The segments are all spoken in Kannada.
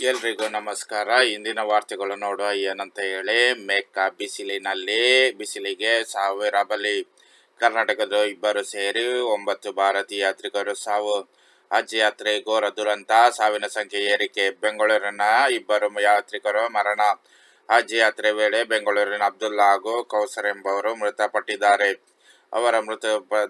ಎಲ್ರಿಗೂ ನಮಸ್ಕಾರ. ಇಂದಿನ ವಾರ್ತೆಗಳು ನೋಡುವ ಏನಂತ ಹೇಳಿ, ಮೇಕ ಬಿಸಿಲಿನಲ್ಲಿ, ಬಿಸಿಲಿಗೆ ಸಾವಿರ ಬಲಿ. ಕರ್ನಾಟಕದ ಇಬ್ಬರು ಸೇರಿ ಒಂಬತ್ತು ಭಾರತೀಯ ಯಾತ್ರಿಕರು ಸಾವು. ಹಜ್ ಯಾತ್ರೆ ಘೋರ ದುರಂತ, ಸಾವಿನ ಸಂಖ್ಯೆ ಏರಿಕೆ, ಬೆಂಗಳೂರಿನ ಇಬ್ಬರು ಯಾತ್ರಿಕರು ಮರಣ. ಹಜ್ ಯಾತ್ರೆ ವೇಳೆ ಬೆಂಗಳೂರಿನ ಅಬ್ದುಲ್ಲಾ ಹಾಗೂ ಕೌಸರ್ ಎಂಬವರು ಮೃತಪಟ್ಟಿದ್ದಾರೆ. ಅವರ ಮೃತ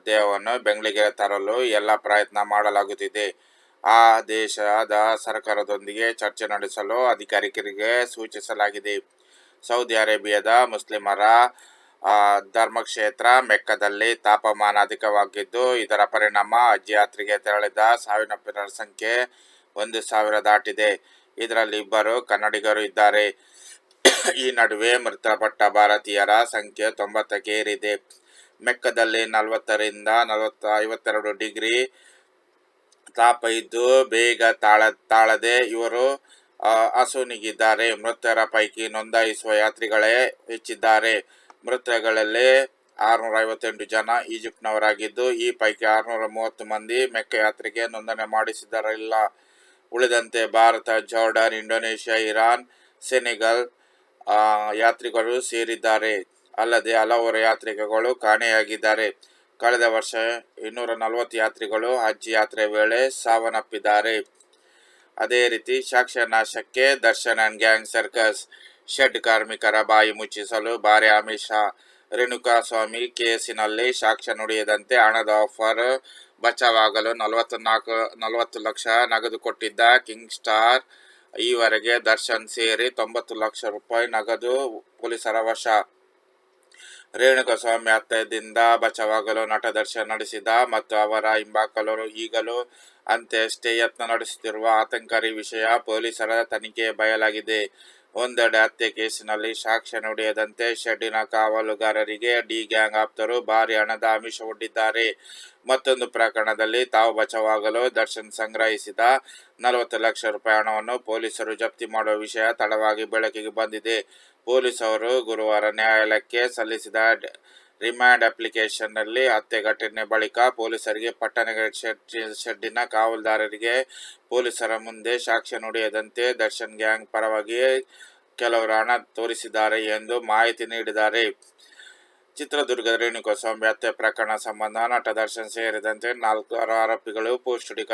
ದೇಹವನ್ನು ಬೆಂಗಳೂರಿಗೆ ತರಲು ಎಲ್ಲ ಪ್ರಯತ್ನ ಮಾಡಲಾಗುತ್ತಿದೆ. ಆ ದೇಶದ ಸರ್ಕಾರದೊಂದಿಗೆ ಚರ್ಚೆ ನಡೆಸಲು ಅಧಿಕಾರಿಕರಿಗೆ ಸೂಚಿಸಲಾಗಿದೆ. ಸೌದಿ ಅರೇಬಿಯಾದ ಮುಸ್ಲಿಮರ ಧರ್ಮಕ್ಷೇತ್ರ ಮೆಕ್ಕದಲ್ಲಿ ತಾಪಮಾನ ಅಧಿಕವಾಗಿದ್ದು, ಇದರ ಪರಿಣಾಮ ಹಜ್ ಯಾತ್ರೆಗೆ ತೆರಳಿದ ಸಾವಿನಪ್ಪಿನ ಸಂಖ್ಯೆ ಒಂದು ಸಾವಿರ ದಾಟಿದೆ. ಇದರಲ್ಲಿ ಇಬ್ಬರು ಕನ್ನಡಿಗರು ಇದ್ದಾರೆ. ಈ ನಡುವೆ ಮೃತಪಟ್ಟ ಭಾರತೀಯರ ಸಂಖ್ಯೆ ತೊಂಬತ್ತಕ್ಕೆ ಏರಿದೆ. ಮೆಕ್ಕದಲ್ಲಿ ನಲವತ್ತರಿಂದ ನಲವತ್ತ ಐವತ್ತೆರಡು ಡಿಗ್ರಿ ತಾಪ ಇದ್ದು ಬೇಗ ತಾಳ, ತಾಳದೆ ಇವರು ಅಸುನಿಗಿದ್ದಾರೆ ಮೃತರ ಪೈಕಿ ನೋಂದಾಯಿಸುವ ಯಾತ್ರಿಗಳೇ ಹೆಚ್ಚಿದ್ದಾರೆ. ಮೃತಗಳಲ್ಲಿ ಆರುನೂರ ಐವತ್ತೆಂಟು ಜನ ಈಜಿಪ್ಟ್ನವರಾಗಿದ್ದು, ಈ ಪೈಕಿ ಆರುನೂರ ಮೂವತ್ತು ಮಂದಿ ಮೆಕ್ಕ ಯಾತ್ರೆಗೆ ನೋಂದಣಿ ಮಾಡಿಸಿದರಿಲ್ಲ ಉಳಿದಂತೆ Bharat, Jordan, Indonesia, Iran, Senegal ಯಾತ್ರಿಗಳು ಸೇರಿದ್ದಾರೆ. ಅಲ್ಲದೆ ಹಲವಾರು ಯಾತ್ರಿಕಗಳು ಕಾಣೆಯಾಗಿದ್ದಾರೆ. ಕಳೆದ ವರ್ಷ ಇನ್ನೂರ ನಲವತ್ತು ಯಾತ್ರಿಗಳು ಹಜ್ ಯಾತ್ರೆ ವೇಳೆ ಸಾವನ್ನಪ್ಪಿದ್ದಾರೆ. ಅದೇ ರೀತಿ ಸಾಕ್ಷ್ಯ ನಾಶಕ್ಕೆ Darshan and gang circus, shed ಕಾರ್ಮಿಕರ ಬಾಯಿ ಮುಚ್ಚಿಸಲು ಭಾರಿ ರೇಣುಕಾ ಸ್ವಾಮಿ ಕೇಸಿನಲ್ಲಿ ಸಾಕ್ಷ್ಯ ನುಡಿಯದಂತೆ ಹಣದ ಆಫರ್ ಬಚಾವಾಗಲು ನಲವತ್ನಾಲ್ಕು ನಲವತ್ತು ಲಕ್ಷ ನಗದು ಕೊಟ್ಟಿದ್ದ ಕಿಂಗ್ ಸ್ಟಾರ್ ಈವರೆಗೆ ದರ್ಶನ್ ಸೇರಿ ತೊಂಬತ್ತು ಲಕ್ಷ ರೂಪಾಯಿ ನಗದು ಪೊಲೀಸರ ವಶ. ರೇಣುಕಸ್ವಾಮಿ ಹತ್ಯೆಯಿಂದ ಬಚಾವಾಗಲು ನಟ ದರ್ಶನ್ ನಡೆಸಿದ ಮತ್ತು ಅವರ ಹಿಂಬಾಕಲರು ಈಗಲೂ ಅಂತ್ಯಷ್ಟೇ ಯತ್ನ ನಡೆಸುತ್ತಿರುವ ಆತಂಕಕಾರಿ ವಿಷಯ ಪೊಲೀಸರ ತನಿಖೆ ಬಯಲಾಗಿದೆ. ಒಂದೆಡೆ ಹತ್ಯೆ ಕೇಸಿನಲ್ಲಿ ಸಾಕ್ಷ್ಯ ನುಡಿಯದಂತೆ ಶೆಡ್ಡಿನ ಕಾವಲುಗಾರರಿಗೆ ಡಿ ಗ್ಯಾಂಗ್ ಆಪ್ತರು ಭಾರಿ ಹಣದ ಆಮಿಷ ಒಡ್ಡಿದ್ದಾರೆ. ಮತ್ತೊಂದು ಪ್ರಕರಣದಲ್ಲಿ ತಾವು ಬಚಾವಾಗಲು ದರ್ಶನ್ ಸಂಗ್ರಹಿಸಿದ ನಲವತ್ತು ಲಕ್ಷ ರೂಪಾಯಿ ಹಣವನ್ನು ಪೊಲೀಸರು ಜಪ್ತಿ ಮಾಡುವ ವಿಷಯ ತಡವಾಗಿ ಬೆಳಕಿಗೆ ಬಂದಿದೆ. ಪೊಲೀಸರು ಗುರುವಾರ ನ್ಯಾಯಾಲಯಕ್ಕೆ ಸಲ್ಲಿಸಿದ ರಿಮ್ಯಾಂಡ್ ಅಪ್ಲಿಕೇಶನ್ನಲ್ಲಿ ಹತ್ಯೆ ಘಟನೆ ಬಳಿಕ ಪೊಲೀಸರಿಗೆ ಪಟ್ಟಣಗೆರೆ ಶೆಡ್ಡಿನ ಕಾವಲುದಾರರಿಗೆ ಪೊಲೀಸರ ಮುಂದೆ ಸಾಕ್ಷ್ಯ ನುಡಿಯದಂತೆ ದರ್ಶನ್ ಗ್ಯಾಂಗ್ ಪರವಾಗಿ ಕೆಲವರು ಹಣ ತೋರಿಸಿದ್ದಾರೆ ಎಂದು ಮಾಹಿತಿ ನೀಡಿದ್ದಾರೆ. ಚಿತ್ರದುರ್ಗ ರೇಣುಕಾಸ್ವಾಮಿ ಹತ್ಯೆ ಪ್ರಕರಣ ಸಂಬಂಧ ನಟ ದರ್ಶನ್ ಸೇರಿದಂತೆ ನಾಲ್ವರು ಆರೋಪಿಗಳು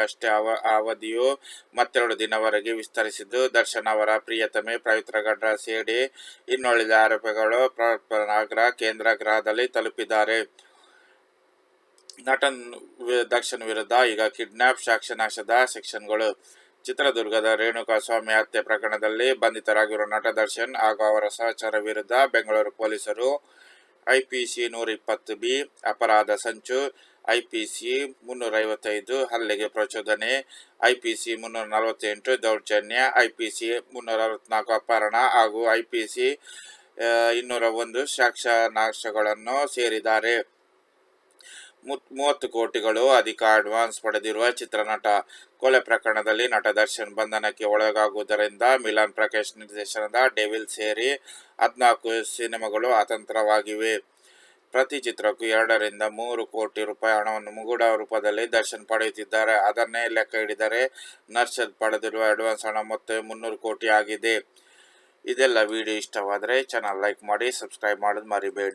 ಅಷ್ಟೇ ಅವ, ಅವಧಿಯು ಮತ್ತೆರಡು ದಿನವರೆಗೆ ವಿಸ್ತರಿಸಿದ್ದು, ದರ್ಶನ್ ಅವರ ಪ್ರಿಯತಮೆ ಪವಿತ್ರ ಗಡ್ರ ಸೇರಿ ಇನ್ನುಳಿದ ಆರೋಪಿಗಳು ನಗರ, ಕೇಂದ್ರ ಗೃಹದಲ್ಲಿ ತಲುಪಿದ್ದಾರೆ. ನಟನ್ ದರ್ಶನ್ ವಿರುದ್ಧ ಈಗ ಕಿಡ್ನಾಪ್, ಸಾಕ್ಷ್ಯನಾಶದ ಸೆಕ್ಷನ್ಗಳು ಚಿತ್ರದುರ್ಗದ ರೇಣುಕಾಸ್ವಾಮಿ ಹತ್ಯೆ ಪ್ರಕರಣದಲ್ಲಿ ಬಂಧಿತರಾಗಿರುವ ನಟ ದರ್ಶನ್ ಹಾಗೂ ಅವರ ಸಹಚರ ವಿರುದ್ಧ ಬೆಂಗಳೂರು ಪೊಲೀಸರು ಐಪಿಸಿ ನೂರ ಇಪ್ಪತ್ತು ಬಿ, ಅಪರಾಧ ಸಂಚು, ಐಪಿಸಿ ಮುನ್ನೂರ ಐವತ್ತೈದು ಹಲ್ಲೆಗೆ ಪ್ರಚೋದನೆ, ಐಪಿಸಿ ಮುನ್ನೂರ ನಲವತ್ತೆಂಟು ದೌರ್ಜನ್ಯ, ಐಪಿಸಿ ಮುನ್ನೂರ ಅರವತ್ನಾಲ್ಕು ಅಪಹರಣ ಹಾಗೂ ಐಪಿಸಿ ಇನ್ನೂರ ಒಂದು ಸಾಕ್ಷ್ಯ ನಾಶಗಳನ್ನು ಸೇರಿದ್ದಾರೆ. ಮೂವತ್ತು ಕೋಟಿಗಳು ಅಧಿಕ ಅಡ್ವಾನ್ಸ್ ಪಡೆದಿರುವ ಚಿತ್ರನಟ ಕೊಲೆ ಪ್ರಕರಣದಲ್ಲಿ ನಟ ದರ್ಶನ್ ಬಂಧನಕ್ಕೆ ಒಳಗಾಗುವುದರಿಂದ ಮಿಲಾನ್ ಪ್ರಕಾಶ್ ನಿರ್ದೇಶನದ ಡೆವಿಲ್ ಸೇರಿ ಹದಿನಾಲ್ಕು ಸಿನಿಮಾಗಳು ಅತಂತ್ರವಾಗಿವೆ. ಪ್ರತಿ ಚಿತ್ರಕ್ಕೂ ಎರಡರಿಂದ ಮೂರು ಕೋಟಿ ರೂಪಾಯಿ ಹಣವನ್ನು ಮುಗುಡ ರೂಪದಲ್ಲಿ ದರ್ಶನ್ ಪಡೆಯುತ್ತಿದ್ದಾರೆ. ಅದನ್ನೇ ಲೆಕ್ಕ ಹಿಡಿದರೆ ನರ್ಷದ್ ಪಡೆದಿರುವ ಅಡ್ವಾನ್ಸ್ ಹಣ ಮೊತ್ತ ಮುನ್ನೂರು ಕೋಟಿ ಆಗಿದೆ. ಇದೆಲ್ಲ ವಿಡಿಯೋ ಇಷ್ಟವಾದರೆ ಚಾನಲ್ ಲೈಕ್ ಮಾಡಿ ಸಬ್ಸ್ಕ್ರೈಬ್ ಮಾಡೋದು ಮರಿಬೇಡಿ.